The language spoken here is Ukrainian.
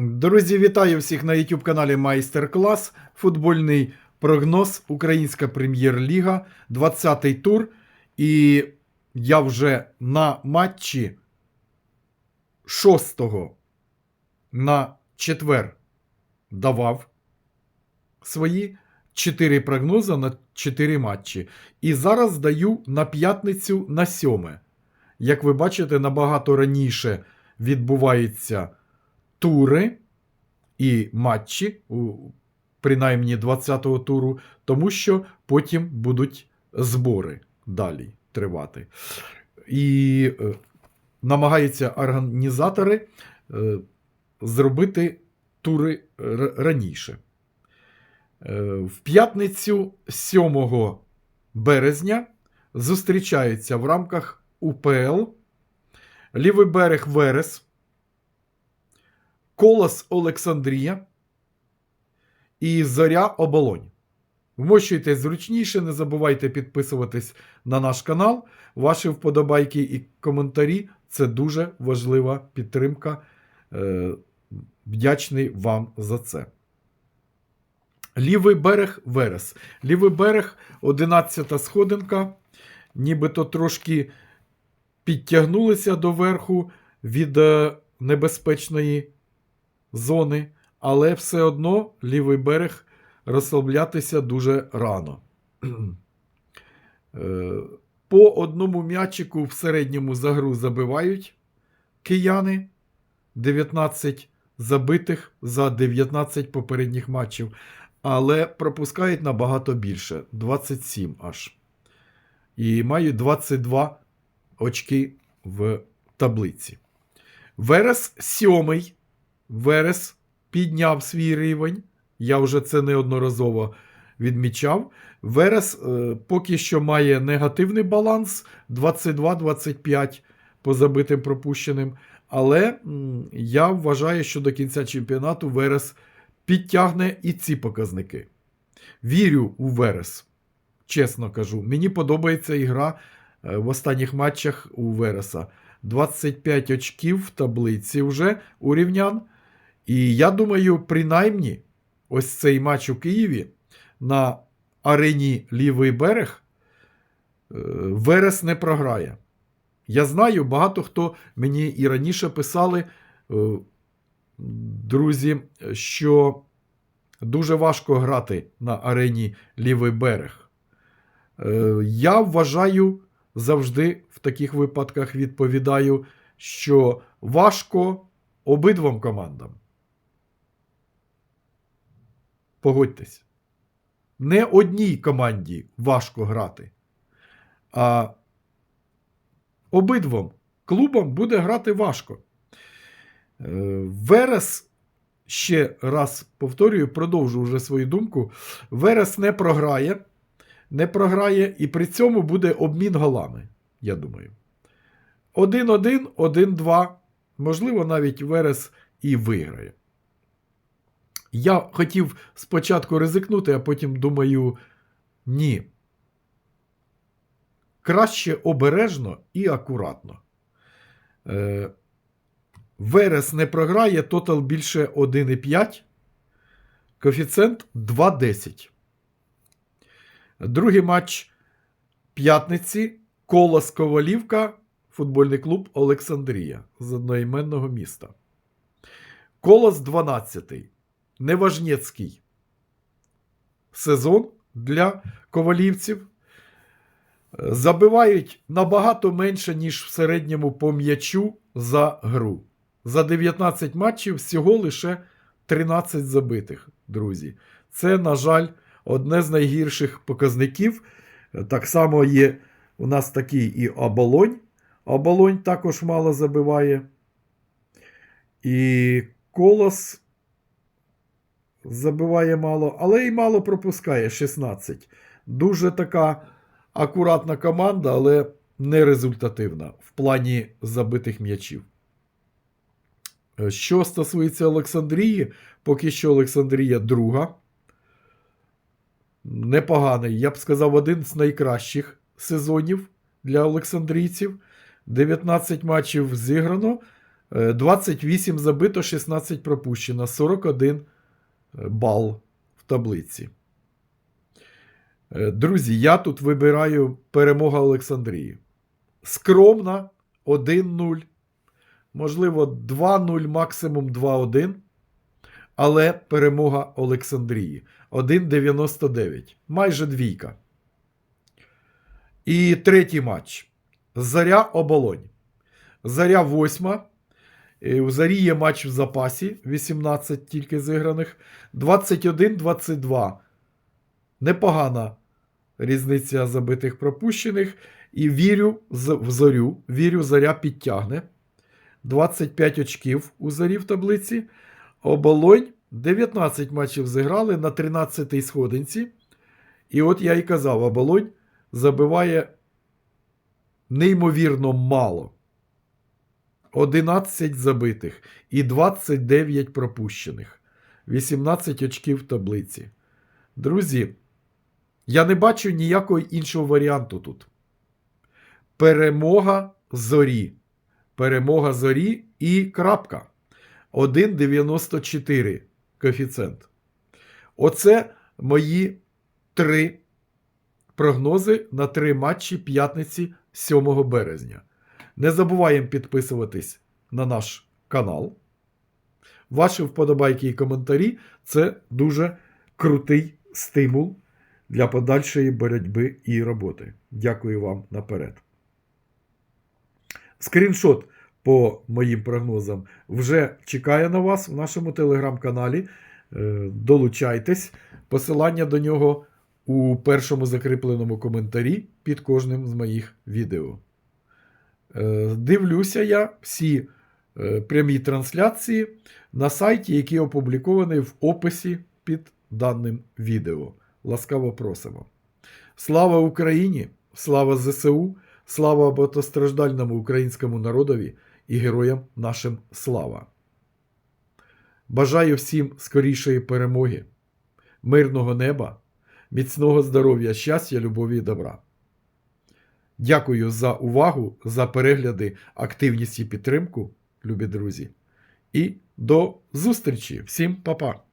Друзі, вітаю всіх на YouTube каналі Майстер Клас. Футбольний прогноз, Українська прем'єр-ліга, 20-й тур. І я вже на матчі 6-го на четвер давав свої 4 прогнози на 4 матчі. І зараз даю на п'ятницю на 7. Як ви бачите, набагато раніше відбуваються тури і матчі, принаймні 20-го туру, тому що потім будуть збори далі тривати. І е, намагаються організатори е, зробити тури р- раніше. Е, в п'ятницю 7 березня зустрічаються в рамках УПЛ Лівий берег Верес, Колос Олександрія і Зоря Оболонь. Вмощуйтесь зручніше, не забувайте підписуватись на наш канал. Ваші вподобайки і коментарі це дуже важлива підтримка. Е, Вдячний вам за це. Лівий берег Верес. Лівий берег 11 сходинка. Нібито трошки підтягнулися до верху від е, небезпечної зони, але все одно лівий берег розслаблятися дуже рано. Е, По одному м'ячику в середньому за гру забивають кияни 19 забитих за 19 попередніх матчів, але пропускають набагато більше 27 аж. І мають 22 очки в таблиці. Верес сьомий. Верес підняв свій рівень. Я вже це неодноразово відмічав. Верес е, поки що має негативний баланс 22-25 по забитим пропущеним. Але м, я вважаю, що до кінця чемпіонату Верес підтягне і ці показники. Вірю у Верес. Чесно кажу, мені подобається ігра е, в останніх матчах у Вереса. 25 очків в таблиці вже у рівнян. І я думаю, принаймні, ось цей матч у Києві на арені Лівий берег е, Верес не програє. Я знаю, багато хто мені і раніше писали, е, друзі, що дуже важко грати на арені Лівий берег. Е, Я вважаю, завжди в таких випадках відповідаю, що важко обидвом командам. Погодьтесь. Не одній команді важко грати, а обидвом клубам буде грати важко. Е, Верес, ще раз повторюю, продовжу вже свою думку. Верес не програє, не програє, і при цьому буде обмін голами, я думаю. 1-1, 1-2. Можливо, навіть Верес і виграє. Я хотів спочатку ризикнути, а потім думаю, ні. Краще обережно і акуратно. Е, Верес не програє, тотал більше 1,5. Коефіцієнт 2,10. Другий матч п'ятниці. Колос Ковалівка, футбольний клуб Олександрія з одноіменного міста. Колос 12-й. Неважнєцький сезон для ковалівців. Забивають набагато менше, ніж в середньому по м'ячу за гру. За 19 матчів всього лише 13 забитих, друзі. Це, на жаль, одне з найгірших показників. Так само є у нас такий і оболонь. Оболонь також мало забиває. І колос забиває мало, але і мало пропускає 16. Дуже така акуратна команда, але не результативна в плані забитих м'ячів. Е, Що стосується Олександрії, поки що Олександрія друга. Непоганий, я б сказав, один з найкращих сезонів для олександрійців. 19 матчів зіграно, Е, 28 забито, 16 пропущено, 41 бал в таблиці. Е, Друзі, я тут вибираю перемога Олександрії. Скромна 1-0. Можливо, 2-0, максимум 2-1. Але перемога Олександрії. 1,99. Майже двійка. І третій матч. Заря Оболонь. Заря восьма. Е, У Зарі є матч в запасі. 18 тільки зіграних. 21-22. Непогана різниця забитих пропущених. І вірю в зорю. Вірю, заря підтягне. 25 очків у зарі в таблиці. Оболонь 19 матчів зіграли на 13-й сходинці. І от я і казав, оболонь забиває неймовірно мало. 11 забитих і 29 пропущених. 18 очків в таблиці. Друзі, я не бачу ніякого іншого варіанту тут. Перемога зорі. Перемога зорі і крапка. 1,94 коефіцієнт. Оце мої три прогнози на три матчі п'ятниці 7 березня. Не забуваємо підписуватись на наш канал. Ваші вподобайки і коментарі це дуже крутий стимул для подальшої боротьби і роботи. Дякую вам наперед. Скріншот по моїм прогнозам вже чекає на вас в нашому телеграм-каналі. Е, Долучайтесь. Посилання до нього у першому закріпленому коментарі під кожним з моїх відео. Е, Дивлюся я всі е, прямі трансляції на сайті, який опублікований в описі під даним відео. Ласкаво просимо. Слава Україні! Слава ЗСУ! Слава багатостраждальному українському народові і героям нашим слава! Бажаю всім скорішої перемоги, мирного неба, міцного здоров'я, щастя, любові і добра. Дякую за увагу, за перегляди, активність і підтримку, любі друзі. І до зустрічі! Всім па-па!